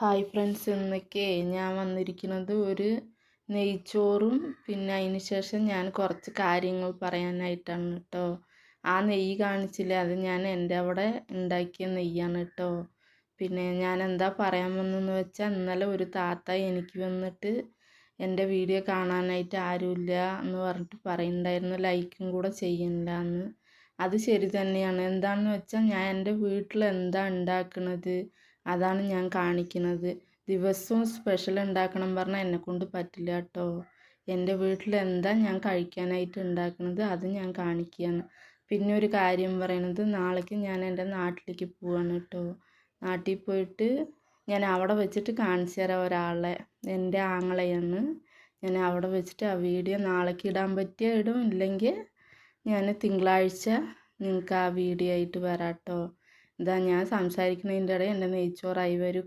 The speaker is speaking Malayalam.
ഹായ് ഫ്രണ്ട്സ് ഇന്നൊക്കെ ഞാൻ വന്നിരിക്കുന്നത് ഒരു നെയ്ച്ചോറും പിന്നെ അതിന് ശേഷം ഞാൻ കുറച്ച് കാര്യങ്ങൾ പറയാനായിട്ടാണ് കേട്ടോ. ആ നെയ്യ് കാണിച്ചില്ല? അത് ഞാൻ എന്റെ അവിടെ ഉണ്ടാക്കിയ നെയ്യാണ് കേട്ടോ. പിന്നെ ഞാൻ എന്താ പറയാൻ വന്നതെന്ന് വെച്ചാൽ ഇന്നലെ ഒരു താത്ത എനിക്ക് വന്നിട്ട് എന്റെ വീഡിയോ കാണാനായിട്ട് ആരുമില്ല എന്ന് പറഞ്ഞിട്ട് പറയുന്നുണ്ടായിരുന്നു. ലൈക്കും കൂടെ ചെയ്യണ്ട എന്ന് അത് ശരി തന്നെയാണ്. എന്താണെന്ന് വെച്ചാൽ ഞാൻ എന്റെ വീട്ടിൽ എന്താ ഉണ്ടാക്കുന്നത് അതാണ് ഞാൻ കാണിക്കുന്നത്. ദിവസവും സ്പെഷ്യൽ ഉണ്ടാക്കണം പറഞ്ഞാൽ എന്നെക്കൊണ്ട് പറ്റില്ല കേട്ടോ എന്റെ വീട്ടിൽ എന്താ ഞാൻ കഴിക്കാനായിട്ട് ഉണ്ടാക്കുന്നത് അത് ഞാൻ കാണിക്കുകയാണ്. പിന്നെ ഒരു കാര്യം പറയണത് നാളേക്ക് ഞാൻ എന്റെ നാട്ടിലേക്ക് പോവാണ് കേട്ടോ നാട്ടിൽ പോയിട്ട് ഞാൻ അവിടെ വെച്ചിട്ട് കാണിച്ചു തരാം ഒരാളെ. എന്റെ ആങ്ങളെയാണ്. ഞാൻ അവിടെ വെച്ചിട്ട് ആ വീഡിയോ നാളേക്ക് ഇടാൻ പറ്റിയ ഇടും ഇല്ലെങ്കിൽ ഞാൻ തിങ്കളാഴ്ച നിങ്ങൾക്ക് ആ വീഡിയോ ആയിട്ട് വരാം കേട്ടോ ഇതാ ഞാൻ സംസാരിക്കുന്നതിന്റെ ഇടയിൽ എന്റെ നെയ്ച്ചോറായി വരും.